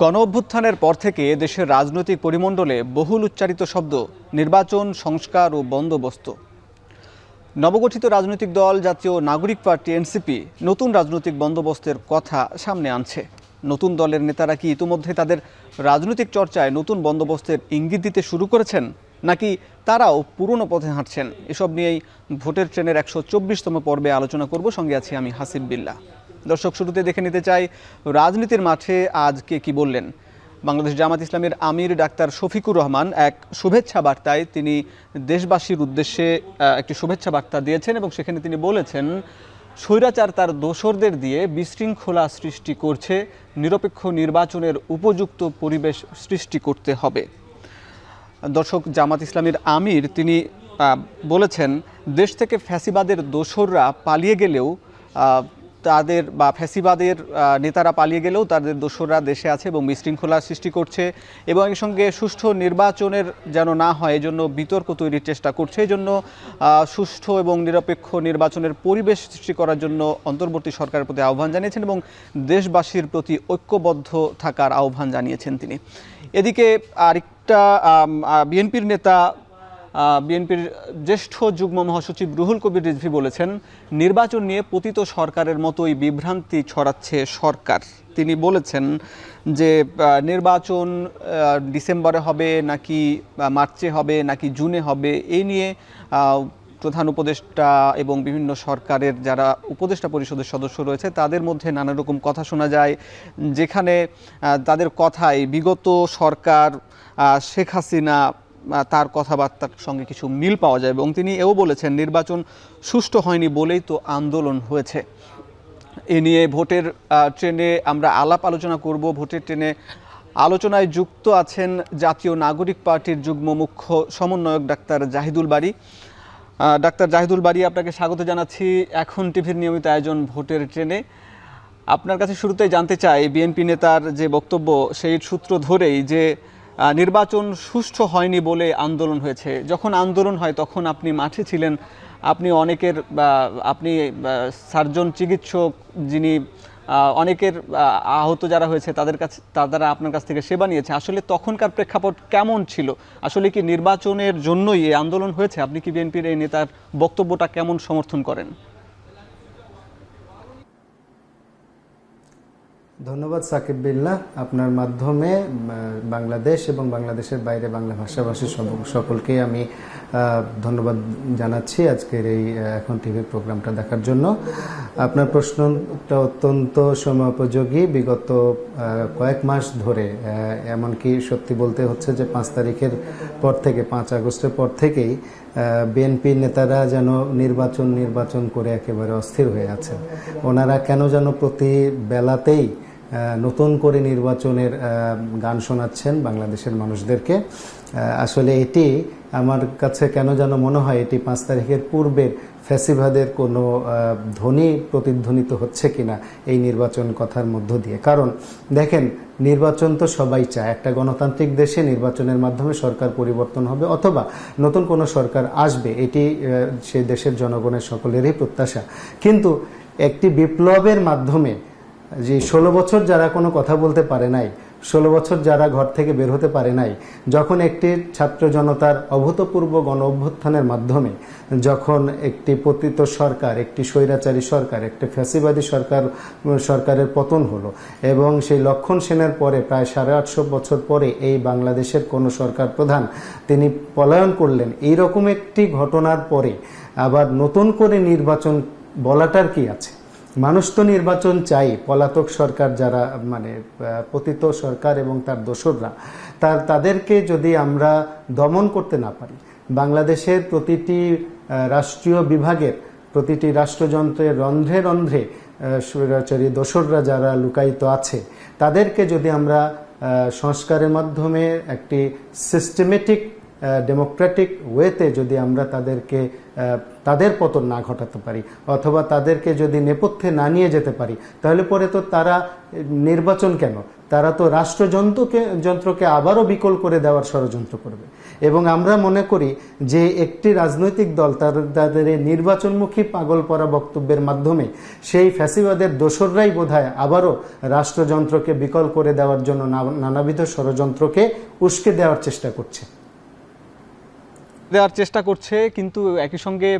গণ অভ্যুত্থানের পর থেকে দেশের রাজনৈতিক পরিমণ্ডলে বহুল উচ্চারিত শব্দ, নির্বাচন, সংস্কার ও বন্দোবস্ত। নবগঠিত রাজনৈতিক দল, জাতীয় নাগরিক পার্টি, এনসিপি নতুন রাজনৈতিক বন্দোবস্তের কথা সামনে আনছে। নতুন দলের নেতারা কি ইতিমধ্যে তাদের রাজনৈতিক চর্চায় নতুন বন্দোবস্তের ইঙ্গিত দিতে শুরু করেছেন, নাকি তারাও পুরনো পথে হাঁটছেন? এসব নিয়েই ভোটের ট্রেনের একশো চব্বিশতম পর্বে আলোচনা করব। সঙ্গে আছি আমি হাসিব বিল্লাহ দর্শক, শুরুতে দেখে নিতে চাই রাজনীতির মাঠে আজ কে বললেন। বাংলাদেশ জামাত ইসলামের আমির ডাক্তার শফিকুর রহমান এক শুভেচ্ছা বার্তায় তিনি দেশবাসীর উদ্দেশ্যে একটি শুভেচ্ছা বার্তা দিয়েছেন এবং সেখানে তিনি বলেছেন, স্বৈরাচার তার দোসরদের দিয়ে বিশৃঙ্খলা সৃষ্টি করছে, নিরপেক্ষ নির্বাচনের উপযুক্ত পরিবেশ সৃষ্টি করতে হবে। দর্শক, জামাত ইসলামের আমির তিনি বলেছেন, দেশ থেকে ফ্যাসিবাদের দোসররা পালিয়ে গেলেও তাদের বা ফ্যাসিবাদের নেতারা পালিয়ে গেলেও তাদের দোসররা দেশে আছে এবং বিশৃঙ্খলা সৃষ্টি করছে এবং এর সঙ্গে সুষ্ঠু নির্বাচনের যেন না হয় এজন্য বিতর্ক তৈরির চেষ্টা করছে। এই জন্য আহ, সুষ্ঠু এবং নিরপেক্ষ নির্বাচনের পরিবেশ সৃষ্টি করার জন্য অন্তর্বর্তী সরকারের প্রতি আহ্বান জানিয়েছেন এবং দেশবাসীর প্রতি ঐক্যবদ্ধ থাকার আহ্বান জানিয়েছেন তিনি। এদিকে আরেকটা বিএনপির নেতা বিএনপির জ্যেষ্ঠ যুগ্ম মহাসচিব রুহুল কবির রিজভি বলেছেন, নির্বাচন নিয়ে পতিত সরকারের মতোই বিভ্রান্তি ছড়াচ্ছে সরকার। তিনি বলেছেন যে নির্বাচন ডিসেম্বরে হবে, নাকি মার্চে হবে, নাকি জুনে হবে এই নিয়ে প্রধান উপদেষ্টা এবং বিভিন্ন সরকারের যারা উপদেষ্টা পরিষদের সদস্য রয়েছে, তাদের মধ্যে নানা রকম কথা শোনা যায়, যেখানে তাদের কথায় বিগত সরকার শেখ হাসিনা তার কথাবার্তার সঙ্গে কিছু মিল পাওয়া যায় এবং তিনি এও বলেছেন, নির্বাচন সুষ্ঠু হয়নি বলেই তো আন্দোলন হয়েছে। এ নিয়ে ভোটের ট্রেনে আমরা আলাপ আলোচনা করব। ভোটের ট্রেনে আলোচনায় যুক্ত আছেন জাতীয় নাগরিক পার্টির যুগ্ম মুখ্য সমন্বয়ক ডাক্তার জাহিদুল বাড়ি ডাক্তার জাহিদুল বাড়ি আপনাকে স্বাগত জানাচ্ছি। এখন টিভির নিয়মিত আয়োজন ভোটের ট্রেনে। আপনার কাছে শুরুতেই জানতে চাই, বিএনপি নেতার যে বক্তব্য, সেই সূত্র ধরেই যে নির্বাচন সুষ্ঠু হয়নি বলে আন্দোলন হয়েছে। যখন আন্দোলন হয়, তখন আপনি মাঠে ছিলেন। আপনি অনেকের আপনি সার্জন চিকিৎসক যিনি অনেকের আহত যারা হয়েছে, তাদের কাছে, তারা আপনার কাছ থেকে সেবা নিয়েছে। আসলে তখনকার প্রেক্ষাপট কেমন ছিল? আসলে কি নির্বাচনের জন্যই এই আন্দোলন হয়েছে? আপনি কি বিএনপির এই নেতার বক্তব্যটা কেমন সমর্থন করেন? ধন্যবাদ সাকিব বিল্লাহ। আপনার মাধ্যমে বাংলাদেশ এবং বাংলাদেশের বাইরে বাংলা ভাষাভাষী সকলকে আমি ধন্যবাদ জানাচ্ছি আজকের এই এখন টিভি প্রোগ্রামটা দেখার জন্য। আপনার প্রশ্নটা অত্যন্ত সময়োপযোগী। বিগত কয়েক মাস ধরে এমনকি সত্যি বলতে হচ্ছে যে পাঁচ তারিখের পর থেকে, পাঁচ আগস্টের পর থেকেই বিএনপি নেতারা যেন নির্বাচন নির্বাচন করে একেবারে অস্থির হয়ে আছেন। ওনারা কেন যেন প্রতি বেলাতেই নতুন করে নির্বাচনের গান শোনাচ্ছেন বাংলাদেশের মানুষদেরকে। আসলে এটি আমার কাছে কেন যেন মনে হয়, এটি পাঁচ তারিখের পূর্বের ফ্যাসিভাদের কোনো ধ্বনি প্রতিধ্বনিত হচ্ছে কিনা এই নির্বাচন কথার মধ্য দিয়ে। কারণ দেখেন, নির্বাচন তো সবাই চায়। একটা গণতান্ত্রিক দেশে নির্বাচনের মাধ্যমে সরকার পরিবর্তন হবে অথবা নতুন কোনো সরকার আসবে, এটি সে দেশের জনগণের সকলেরই প্রত্যাশা। কিন্তু একটি বিপ্লবের মাধ্যমে যে ষোলো বছর যারা কোনো কথা বলতে পারে নাই, ষোলো বছর যারা ঘর থেকে বের হতে পারে নাই, যখন একটি ছাত্র জনতার অভূতপূর্ব গণ অভ্যুত্থানের মাধ্যমে, যখন একটি পতিত সরকার, একটি স্বৈরাচারী সরকার, একটি ফ্যাসিবাদী সরকার, সরকারের পতন হলো এবং সেই লক্ষণ সেনের পরে প্রায় সাড়ে আটশো বছর পরে এই বাংলাদেশের কোনো সরকার প্রধান তিনি পলায়ন করলেন। এইরকম একটি ঘটনার পরে আবার নতুন করে নির্বাচন বলাটার কি আছে? মানুষ তো নির্বাচন চাই, পলাতক সরকার যারা মানে পতিত সরকার এবং তার দোসররা, তার, তাদেরকে যদি আমরা দমন করতে না পারি, বাংলাদেশের প্রতিটি রাষ্ট্রীয় বিভাগের প্রতিটি রাষ্ট্রযন্ত্রের রন্ধ্রে রন্ধ্রে স্বৈরাচারী দোসররা যারা লুকায়িত আছে, তাদেরকে যদি আমরা সংস্কারের মাধ্যমে একটি সিস্টেমেটিক ডেমোক্রেটিক ওয়েতে যদি আমরা তাদেরকে তাদের পতন না ঘটাতে পারি, অথবা তাদেরকে যদি নেপথ্যে না নিয়ে যেতে পারি, তাহলে পরে তো তারা নির্বাচন কেন? তারা তো রাষ্ট্রযন্ত্রকে, যন্ত্রকে আবারও বিকল করে দেওয়ার ষড়যন্ত্র করবে। এবং আমরা মনে করি যে একটি রাজনৈতিক দল তাদের তাদের নির্বাচনমুখী পাগল পরা বক্তব্যের মাধ্যমে সেই ফ্যাসিবাদের দোসররাই বোধহয় আবারও রাষ্ট্রযন্ত্রকে বিকল করে দেওয়ার জন্য নানাবিধ ষড়যন্ত্রকে উস্কে দেওয়ার চেষ্টা করছে। দেওয়ার চেষ্টা করছে, কিন্তু একই সঙ্গে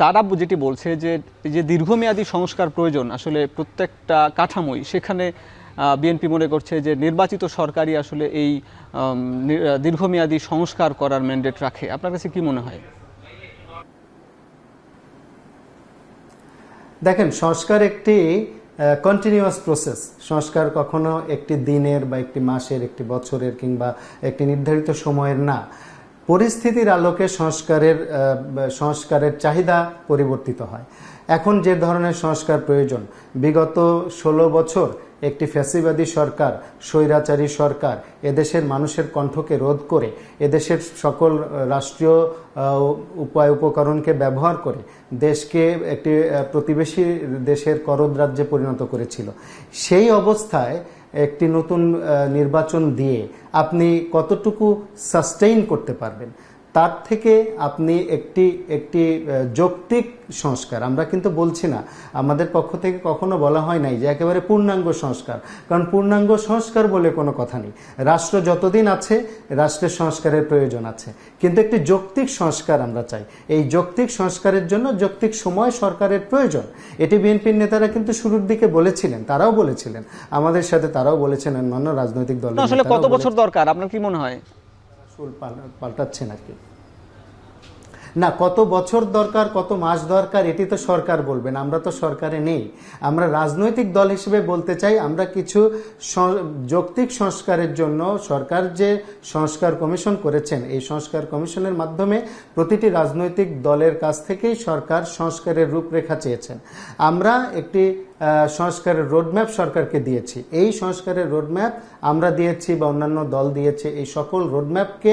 তারা যেটি বলছে যে যে দীর্ঘমেয়াদী সংস্কার প্রয়োজন, আসলে প্রত্যেকটা কাঠামোই, সেখানে বিএনপি মনে করছে যে নির্বাচিত সরকারই আসলে এই দীর্ঘমেয়াদী সংস্কার করার ম্যান্ডেট রাখে। আপনার কাছে কি মনে হয়? দেখেন, সংস্কার একটি কন্টিনিউয়াস প্রসেস সংস্কার কখনো একটি দিনের বা একটি মাসের, একটি বছরের কিংবা একটি নির্ধারিত সময়ের না। পরিস্থিতির আলোকে সংস্কারের সংস্কারের চাহিদা পরিবর্তিত হয়। এখন যে ধরনের সংস্কার প্রয়োজন, বিগত ষোলো বছর একটি ফ্যাসিবাদী সরকার, স্বৈরাচারী সরকার এদেশের মানুষের কণ্ঠকে রোধ করে, এদেশের সকল রাষ্ট্রীয় উপায় উপকরণকে ব্যবহার করে দেশকে একটি প্রতিবেশী দেশের করদ রাজ্যে পরিণত করেছিল। সেই অবস্থায় একটি নতুন নির্বাচন দিয়ে আপনি কতটুকু সাস্টেইন করতে পারবেন? তার থেকে আপনি একটি একটি যৌক্তিক সংস্কার। আমরা কিন্তু বলছি না আমাদের পক্ষ থেকে কখনো বলা হয় নাই যে একেবারে পূর্ণাঙ্গ সংস্কার। কারণ পূর্ণাঙ্গ সংস্কার বলে কোনো কথা নেই। রাষ্ট্র যতদিন আছে রাষ্ট্রের সংস্কারের প্রয়োজন আছে। কিন্তু একটি যৌক্তিক সংস্কার আমরা চাই। এই যৌক্তিক সংস্কারের জন্য যৌক্তিক সময় সরকারের প্রয়োজন। এটি বিএনপির নেতারা কিন্তু শুরুর দিকে বলেছিলেন তারাও বলেছিলেন। আমাদের সাথে তারাও বলেছেন অন্যান্য রাজনৈতিক দল আসলে কত বছর দরকার? আপনার কি মনে হয়? চুল পাল- পাল্টাচ্ছে নাকি না, কত বছর দরকার, কত মাস দরকার, এটি তো সরকার বলবেন, আমরা তো সরকারে নেই। আমরা রাজনৈতিক দল হিসেবে বলতে চাই, আমরা কিছু যৌক্তিক সংস্কারের জন্য সরকার যে সংস্কার কমিশন করেছেন, এই সংস্কার কমিশনের মাধ্যমে প্রতিটি রাজনৈতিক দলের কাছ থেকেই সরকার সংস্কারের রূপরেখা চেয়েছেন। আমরা একটি সংস্কারের রোডম্যাপ সরকারকে দিয়েছি। এই সংস্কারের রোডম্যাপ আমরা দিয়েছি বা অন্যান্য দল দিয়েছে। এই সকল রোডম্যাপকে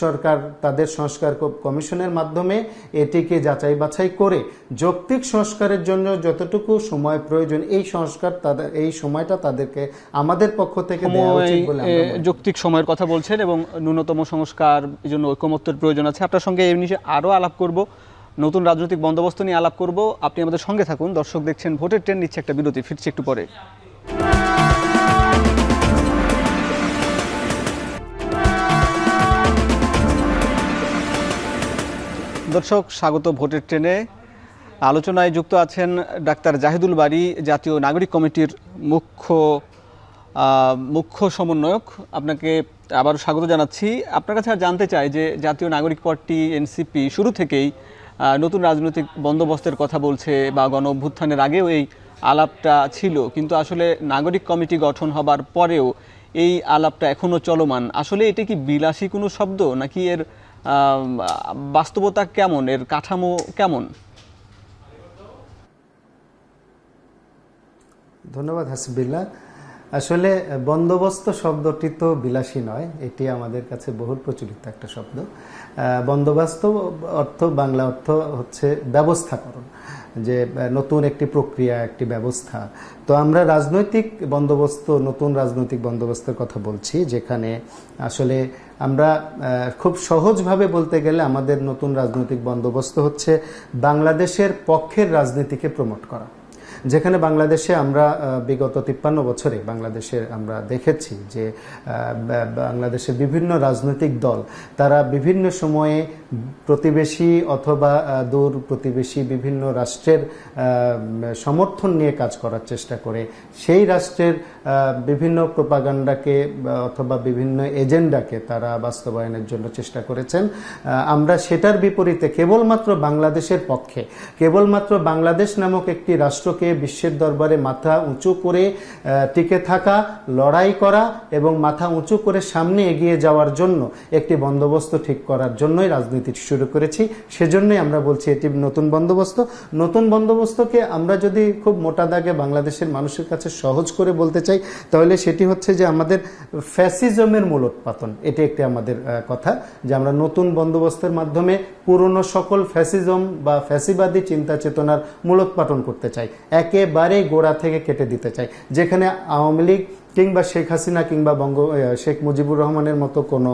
সরকার তাদের সংস্কার কমিশনের মাধ্যমে এটিকে যাচাই বাছাই করে যৌক্তিক সংস্কারের জন্য যতটুকু সময় প্রয়োজন এই সংস্কার তাদের এই সময়টা তাদেরকে আমাদের পক্ষ থেকে দেওয়া উচিত বলে। যৌক্তিক সময়ের কথা বলছেন এবং ন্যূনতম সংস্কার জন্য ঐকমত্যের প্রয়োজন আছে। আপনার সঙ্গে এই নিয়ে আরও আলাপ করব। নতুন রাজনৈতিক বন্দোবস্ত নিয়ে আলাপ করব। আপনি আমাদের সঙ্গে থাকুন। দর্শক দেখছেন ভোটের ট্রেন, নিচ্ছে একটা বিরতি, ফিরছি একটু পরে। দর্শক, স্বাগত ভোটের ট্রেনে। আলোচনায় যুক্ত আছেন ডাক্তার জাহিদুল বাড়ি জাতীয় নাগরিক কমিটির মুখ্য মুখ্য সমন্বয়ক। আপনাকে আবার স্বাগত জানাচ্ছি। আপনার কাছে আর জানতে চাই যে জাতীয় নাগরিক পার্টি, এনসিপি, শুরু থেকেই নতুন রাজনৈতিক বন্দোবস্তের কথা বলছে বা গণ অভ্যুত্থানের আগেও এই আলাপটা ছিল। কিন্তু আসলে নাগরিক কমিটি গঠন হবার পরেও এই আলাপটা এখনও চলমান। আসলে এটা কি বিলাসী কোনো শব্দ নাকি এর বাস্তবতা কেমন? এর কাঠামো কেমন? ধন্যবাদ হাসিবিল্লা আসলে বন্দোবস্ত শব্দটি তো বিলাসী নয়। এটি আমাদের কাছে বহুল প্রচলিত একটা শব্দ। বন্দোবস্ত অর্থ, বাংলা অর্থ হচ্ছে ব্যবস্থাকরণ, যে নতুন একটি প্রক্রিয়া, একটি ব্যবস্থা। তো আমরা রাজনৈতিক বন্দোবস্ত, নতুন রাজনৈতিক বন্দোবস্তের কথা বলছি, যেখানে আসলে আমরা খুব সহজভাবে বলতে গেলে আমাদের নতুন রাজনৈতিক বন্দোবস্ত হচ্ছে বাংলাদেশের পক্ষের রাজনীতিকে প্রমোট করা। যেখানে বাংলাদেশে আমরা বিগত তিপ্পান্ন বছরে বাংলাদেশে আমরা দেখেছি যে বাংলাদেশের বিভিন্ন রাজনৈতিক দল, তারা বিভিন্ন সময়ে প্রতিবেশী অথবা দূর প্রতিবেশী বিভিন্ন রাষ্ট্রের সমর্থন নিয়ে কাজ করার চেষ্টা করে, সেই রাষ্ট্রের বিভিন্ন প্রপাগান্ডাকে অথবা বিভিন্ন এজেন্ডাকে তারা বাস্তবায়নের জন্য চেষ্টা করেছেন। আমরা সেটার বিপরীতে কেবলমাত্র বাংলাদেশের পক্ষে, কেবলমাত্র বাংলাদেশ নামক একটি রাষ্ট্রকে বিশ্বের দরবারে মাথা উঁচু করে টিকে থাকা, লড়াই করা এবং মাথা উঁচু করে সামনে এগিয়ে যাওয়ার জন্য একটি বন্দোবস্ত ঠিক করার জন্যই রাজনীতি শুরু করেছি। সেজন্যই আমরা বলছি এটি নতুন বন্দোবস্ত। নতুন বন্দোবস্তকে আমরা যদি খুব মোটা দাগে বাংলাদেশের মানুষের কাছে সহজ করে বলতে চাই, তাহলে সেটি হচ্ছে যে আমাদের ফ্যাসিজমের মূলোৎপাতন এটি একটি আমাদের কথা যে আমরা নতুন বন্দোবস্তের মাধ্যমে পুরনো সকল ফ্যাসিজম বা ফ্যাসিবাদী চিন্তা চেতনার মূলোৎপাটন করতে চাই। একেবারে গোড়া থেকে কেটে দিতে চাই। যেখানে আওয়ামী লীগ কিংবা শেখ হাসিনা কিংবা বঙ্গ শেখ মুজিবুর রহমানের মতো কোনো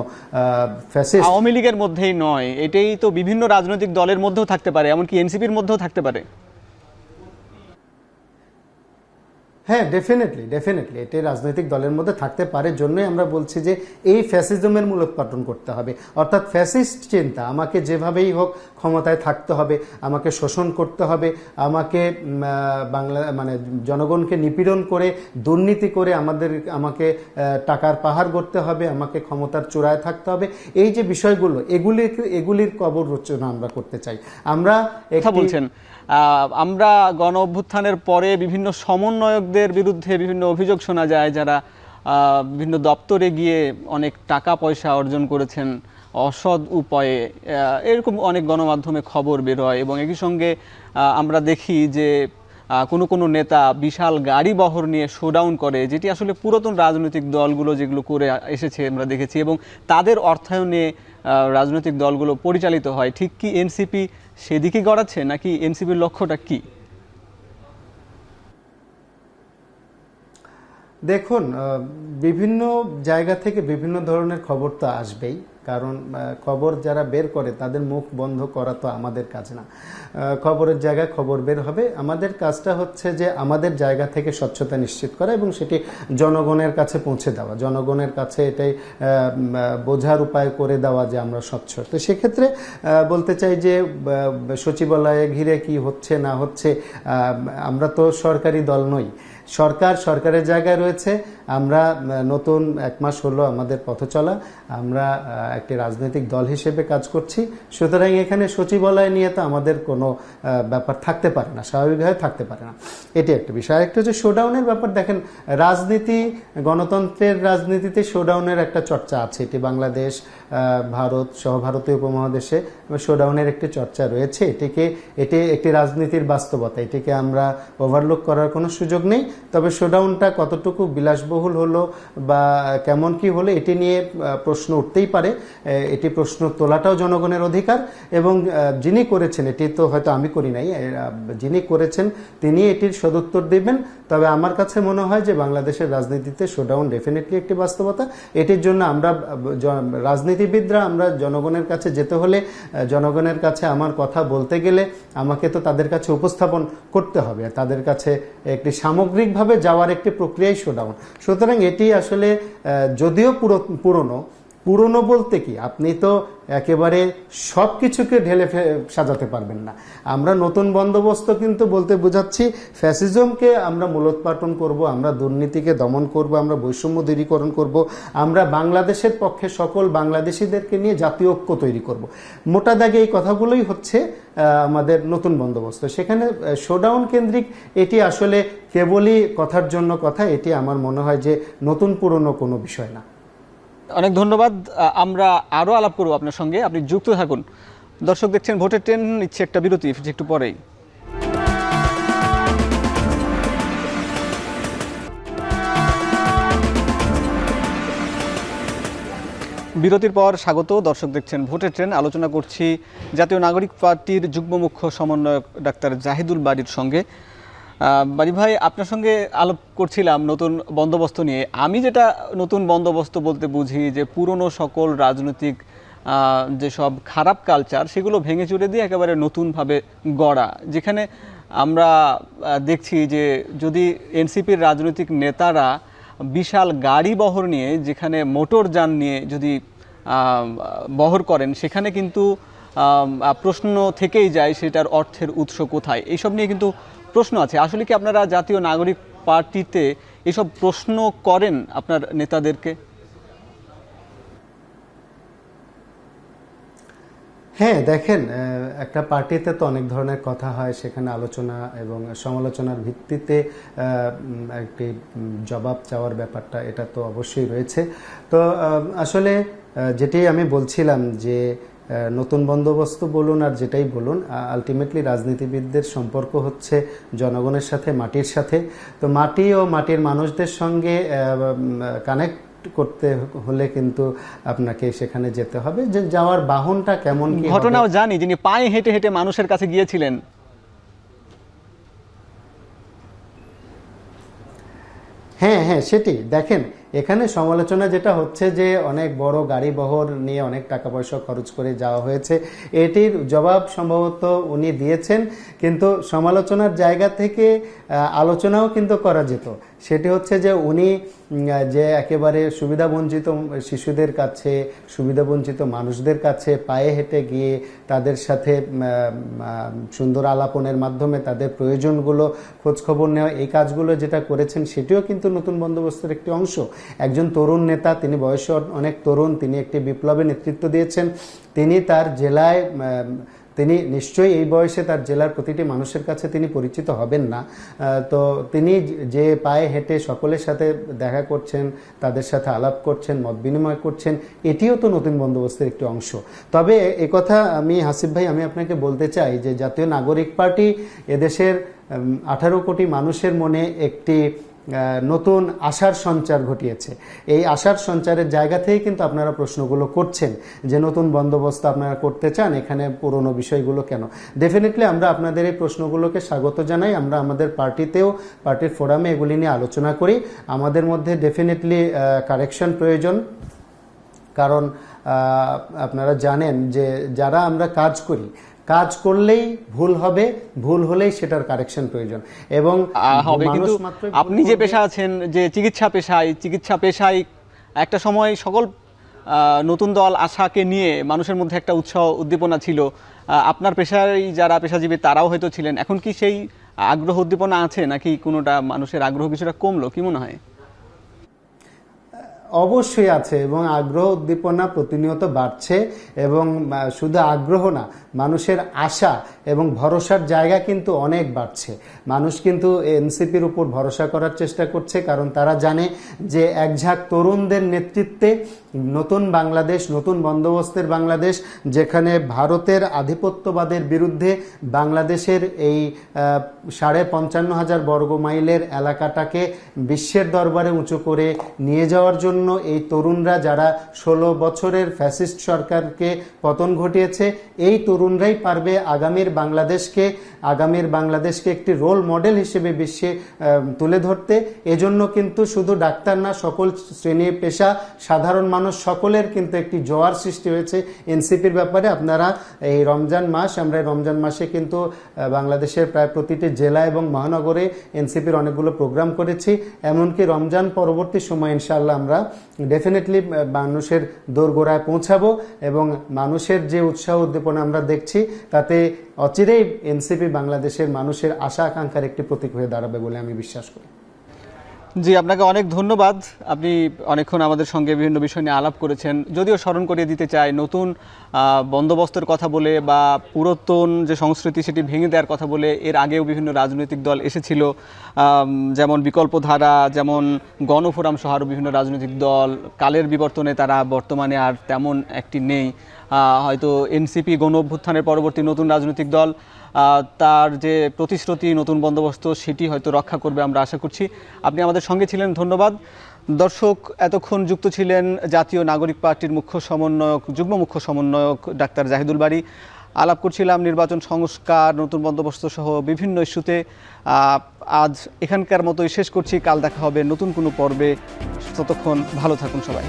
আওয়ামী লীগের মধ্যেই নয়। এটাই তো বিভিন্ন রাজনৈতিক দলের মধ্যেও থাকতে পারে, এমনকি এনসিপির মধ্যেও থাকতে পারে। হ্যাঁ ডেফিনেটলি ডেফিনেটলি এটি রাজনৈতিক দলের মধ্যে থাকতে পারে। জন্যই আমরা বলছি যে এই ফ্যাসিজমের মূলোৎপাটন করতে হবে। অর্থাৎ ফ্যাসিস্ট চিন্তা আমাকে যেভাবেই হোক ক্ষমতায় থাকতে হবে আমাকে শোষণ করতে হবে আমাকে বাংলা মানে জনগণকে নিপীড়ন করে দুর্নীতি করে আমাদের আমাকে টাকার পাহাড় করতে হবে আমাকে ক্ষমতার চূড়ায় থাকতে হবে। এই যে বিষয়গুলো এগুলির এগুলির কবর রচনা আমরা করতে চাই। আমরা কথা বলছেন। আমরা গণ অভ্যুত্থানের পরে বিভিন্ন সমন্বয়কদের বিরুদ্ধে বিভিন্ন অভিযোগ শোনা যায় যারা বিভিন্ন দপ্তরে গিয়ে অনেক টাকা পয়সা অর্জন করেছেন, অসৎ উপায়ে এরকম অনেক গণমাধ্যমে খবর বের হয় এবং একই সঙ্গে আমরা দেখি যে কোনো কোনো নেতা বিশাল গাড়ি বহর নিয়ে শোডাউন করে, যেটি আসলে পুরাতন রাজনৈতিক দলগুলো যেগুলো করে এসেছে আমরা দেখেছি এবং তাদের অর্থায়নে রাজনৈতিক দলগুলো পরিচালিত হয়, ঠিক কি এনসিপি সেদিকে গড়াচ্ছে নাকি এনসিপির লক্ষ্যটা কি? দেখুন বিভিন্ন জায়গা থেকে বিভিন্ন ধরনের খবর তো আসবেই। কারণ খবর যারা বের করে তাদের মুখ বন্ধ করা তো আমাদের কাজ না। খবরের জায়গায় খবর বের হবে। আমাদের কাজটা হচ্ছে যে আমাদের জায়গা থেকে স্বচ্ছতা নিশ্চিত করা এবং সেটি জনগণের কাছে পৌঁছে দেওয়া। জনগণের কাছে এটাই বোঝার উপায় করে দেওয়া যে আমরা স্বচ্ছ। তো সেক্ষেত্রে বলতে চাই যে সচিবালয়ে ঘিরে কি হচ্ছে না হচ্ছে আমরা তো সরকারি দল নই। সরকার সরকারের জায়গায় রয়েছে আমরা নতুন এক মাস হলো আমাদের পথ চলা, আমরা একটি রাজনৈতিক দল হিসেবে কাজ করছি। সুতরাং এখানে সচিবালয় নিয়ে তো আমাদের কোনো ব্যাপার থাকতে পারে না, স্বাভাবিকভাবে থাকতে পারে না। এটি একটা বিষয়। আরেকটা হচ্ছে শোডাউনের ব্যাপার। দেখেন, রাজনীতি, গণতন্ত্রের রাজনীতিতে শোডাউনের একটা চর্চা আছে। এটি বাংলাদেশ ভারত সহ ভারতীয় উপমহাদেশে শোডাউনের একটি চর্চা রয়েছে। এটিকে, এটি একটি রাজনীতির বাস্তবতা। এটিকে আমরা ওভারলুক করার কোনো সুযোগ নেই। তবে শোডাউনটা কতটুকু বিলাসবহুল হলো বা কেমন কি হলো, এটি নিয়ে প্রশ্ন উঠতেই পারে। এটি প্রশ্ন তোলাটাও জনগণের অধিকার এবং যিনি করেছেন, এটি তো হয়তো আমি করি নাই যিনি করেছেন, তিনি এটির সদুত্তর দেবেন। তবে আমার কাছে মনে হয় যে বাংলাদেশের রাজনীতিতে শোডাউন ডেফিনেটলি একটি বাস্তবতা। এটির জন্য আমরা রাজনীতিবিদরা, আমরা জনগণের কাছে যেতে হলে জনগণের কাছে আমার কথা বলতে গেলে আমাকে তো তাদের কাছে উপস্থাপন করতে হবে। তাদের কাছে একটি সামগ্রিকভাবে যাওয়ার একটি প্রক্রিয়াই শোডাউন সুতরাং এটি আসলে যদিও পুরো- পুরনো পুরনো বলতে কি? আপনি তো একেবারে সব কিছুকে ঢেলে সাজাতে পারবেন না। আমরা নতুন বন্দোবস্ত কিন্তু বলতে বোঝাচ্ছি, ফ্যাসিজমকে আমরা মূলোৎপাটন করব, আমরা দুর্নীতিকে দমন করব, আমরা বৈষম্য দূরীকরণ করব, আমরা বাংলাদেশের পক্ষে সকল বাংলাদেশিদেরকে নিয়ে জাতীয় ঐক্য তৈরি করব। মোটা দাগে এই কথাগুলোই হচ্ছে আমাদের নতুন বন্দোবস্ত। সেখানে শোডাউন কেন্দ্রিক এটি আসলে কেবলই কথার জন্য কথা, এটি আমার মনে হয় যে নতুন পুরনো কোনো বিষয় না। অনেক ধন্যবাদ। আমরা আরও আলাপ করব আপনার সঙ্গে। আপনি যুক্ত থাকুন। দর্শক দেখছেন ভোটের ট্রেন নিচ্ছে একটা বিরতি একটু পরেই। বিরতির পর স্বাগত। দর্শক দেখছেন ভোটের ট্রেন, আলোচনা করছি জাতীয় নাগরিক পার্টির যুগ্ম মুখ্য সমন্বয়ক ডাক্তার জাহিদুল বাড়ির সঙ্গে। বাড়ি ভাই, আপনার সঙ্গে আলাপ করছিলাম নতুন বন্দোবস্ত নিয়ে। আমি যেটা নতুন বন্দোবস্ত বলতে বুঝি যে, পুরনো সকল রাজনৈতিক যেসব খারাপ কালচার সেগুলো ভেঙে চুরে দিয়ে একেবারে নতুনভাবে গড়া। যেখানে আমরা দেখছি যে, যদি এনসিপির রাজনৈতিক নেতারা বিশাল গাড়ি বহর নিয়ে, যেখানে মোটর যান নিয়ে যদি বহর করেন, সেখানে কিন্তু প্রশ্ন থেকেই যায় সেটার অর্থের উৎস কোথায়। এইসব নিয়ে কিন্তু প্রশ্ন আছে। আসলে কি আপনারা জাতীয় নাগরিক পার্টিতে এসব প্রশ্ন করেন আপনার নেতাদেরকে? হ্যাঁ দেখেন একটা পার্টিতে তো অনেক ধরনের কথা হয়, সেখানে আলোচনা এবং সমালোচনার ভিত্তিতে একটি জবাব চাওয়ার ব্যাপারটা, এটা তো অবশ্যই রয়েছে। তো আসলে যেটি আমি বলছিলাম যে নতুন বন্দোবস্ত বলুন আর যেটাই বলুন আলটিমেটলি রাজনীতিবিদদের সম্পর্ক হচ্ছে জনগণের সাথে মাটির সাথে। তো মাটি ও মাটির মানুষদের সঙ্গে কানেক্ট করতে হলে কিন্তু আপনাকে সেখানে যেতে হবে। যে যাওয়ার বাহনটা কেমন কি ঘটনাও জানি যিনি পায়ে হেঁটে হেঁটে মানুষের কাছে গিয়েছিলেন। হ্যাঁ হ্যাঁ সেটি। দেখেন এখানে সমালোচনা যেটা হচ্ছে যে অনেক বড় গাড়ি বহর নিয়ে অনেক টাকা পয়সা খরচ করে যাওয়া হয়েছে। এটির জবাব সম্ভবত উনি দিয়েছেন, কিন্তু সমালোচনার জায়গা থেকে আলোচনাও কিন্তু করা যেত। সেটি হচ্ছে যে উনি যে একেবারে সুবিধাবঞ্চিত শিশুদের কাছে, সুবিধাবঞ্চিত মানুষদের কাছে পায়ে হেঁটে গিয়ে তাদের সাথে সুন্দর আলাপনের মাধ্যমে তাদের প্রয়োজনগুলো, খোঁজখবর নেওয়া, এই কাজগুলো যেটা করেছেন সেটিও কিন্তু নতুন বন্দোবস্তের একটি অংশ। একজন তরুণ নেতা, তিনি বয়সে অনেক তরুণ, তিনি একটি বিপ্লবে নেতৃত্ব দিয়েছেন। তিনি তার জেলায় তিনি নিশ্চয়ই এই বয়সে তার জেলার প্রতিটি মানুষের কাছে তিনি পরিচিত হবেন না। তো তিনি যে পায়ে হেঁটে সকলের সাথে দেখা করছেন, তাদের সাথে আলাপ করছেন, মত বিনিময় করছেন, এটিও তো নতুন বন্দোবস্তের একটি অংশ। তবে কথা আমি হাসিফ ভাই, আমি আপনাকে বলতে চাই যে জাতীয় নাগরিক পার্টি এদেশের আঠারো কোটি মানুষের মনে একটি নতুন আশার সঞ্চার ঘটিয়েছে। এই আশার সঞ্চারের জায়গা থেকেই কিন্তু আপনারা প্রশ্নগুলো করছেন যে নতুন বন্দোবস্ত আপনারা করতে চান, এখানে পুরনো বিষয়গুলো কেন? ডেফিনেটলি আমরা আপনাদের এই প্রশ্নগুলোকে স্বাগত জানাই। আমরা আমাদের পার্টিতেও, পার্টির ফোরামে এগুলি নিয়ে আলোচনা করি। আমাদের মধ্যে ডেফিনেটলি কারেকশন প্রয়োজন। কারণ আপনারা জানেন যে যারা আমরা কাজ করি কাজ করলেই ভুল হবে ভুল হলেই সেটার কারেকশন প্রয়োজন। এবং হবে কিন্তু আপনি যে পেশা আছেন যে চিকিৎসা পেশায় চিকিৎসা পেশায় একটা সময় সকল নতুন দল আশাকে নিয়ে মানুষের মধ্যে একটা উৎসাহ উদ্দীপনা ছিল। আপনার পেশায় যারা পেশাজীবী তারাও হয়তো ছিলেন। এখন কি সেই আগ্রহ উদ্দীপনা আছে নাকি কোনোটা মানুষের আগ্রহ কিছুটা কমলো? কি মনে হয়? অবশ্যই আছে এবং আগ্রহ উদ্দীপনা প্রতিনিয়ত বাড়ছে এবং শুধু আগ্রহ না, মানুষের আশা এবং ভরসার জায়গা কিন্তু অনেক বাড়ছে। মানুষ কিন্তু এনসিপির উপর ভরসা করার চেষ্টা করছে, কারণ তারা জানে যে এক ঝাঁক তরুণদের নেতৃত্বে নতুন বাংলাদেশ, নতুন বন্দোবস্তের বাংলাদেশ, যেখানে ভারতের আধিপত্যবাদের বিরুদ্ধে বাংলাদেশের এই সাড়ে পঞ্চান্ন হাজার বর্গ মাইলের এলাকাটাকে বিশ্বের দরবারে উঁচু করে নিয়ে যাওয়ার জন্য এই তরুণরা যারা ষোলো বছরের ফ্যাসিস্ট সরকারকে পতন ঘটিয়েছে, এই তরুণরাই পারবে আগামীর বাংলাদেশকে আগামীর বাংলাদেশকে একটি রোল মডেল হিসেবে বিশ্বে তুলে ধরতে। এজন্য কিন্তু শুধু ডাক্তার না, সকল শ্রেণি পেশা, সাধারণ মানুষ সকলের কিন্তু একটি জোয়ার সৃষ্টি হয়েছে এনসিপির ব্যাপারে। আপনারা এই রমজান মাস, আমরা রমজান মাসে কিন্তু বাংলাদেশের প্রায় প্রতিটি জেলা এবং মহানগরে এনসিপির অনেকগুলো প্রোগ্রাম করেছি। এমনকি রমজান পরবর্তী সময় ইনশাআল্লাহ আমরা ডেফিনেটলি মানুষের দোরগোড়ায় পৌঁছাবো এবং মানুষের যে উৎসাহ উদ্দীপনা আমরা দেখছি, তাতে অচিরেই এনসিপি বাংলাদেশের মানুষের আশা আকাঙ্ক্ষার একটি প্রতীক হয়ে দাঁড়াবে বলে আমি বিশ্বাস করি। জি, আপনাকে অনেক ধন্যবাদ। আপনি অনেকক্ষণ আমাদের সঙ্গে বিভিন্ন বিষয় নিয়ে আলাপ করেছেন। যদিও স্মরণ করিয়ে দিতে চাই, নতুন বন্দোবস্তের কথা বলে বা পুরাতন যে সংস্কৃতি সেটি ভেঙে দেওয়ার কথা বলে এর আগেও বিভিন্ন রাজনৈতিক দল এসেছিল। যেমন বিকল্পধারা, যেমন গণফোরাম সহ আরও বিভিন্ন রাজনৈতিক দল। কালের বিবর্তনে তারা বর্তমানে আর তেমন একটি নেই। হয়তো এনসিপি গণ অভ্যুত্থানের পরবর্তী নতুন রাজনৈতিক দল তার যে প্রতিশ্রুতি, নতুন বন্দোবস্ত, সেটি হয়তো রক্ষা করবে আমরা আশা করছি। আপনি আমাদের সঙ্গে ছিলেন, ধন্যবাদ। দর্শক, এতক্ষণ যুক্ত ছিলেন জাতীয় নাগরিক পার্টির মুখ্য সমন্বয়ক, যুগ্ম মুখ্য সমন্বয়ক ডাক্তার জাহিদুল বাড়ি আলাপ করছিলাম নির্বাচন সংস্কার, নতুন বন্দোবস্ত সহ বিভিন্ন ইস্যুতে। আজ এখানকার মতোই শেষ করছি। কাল দেখা হবে নতুন কোনো পর্বে। ততক্ষণ ভালো থাকুন সবাই।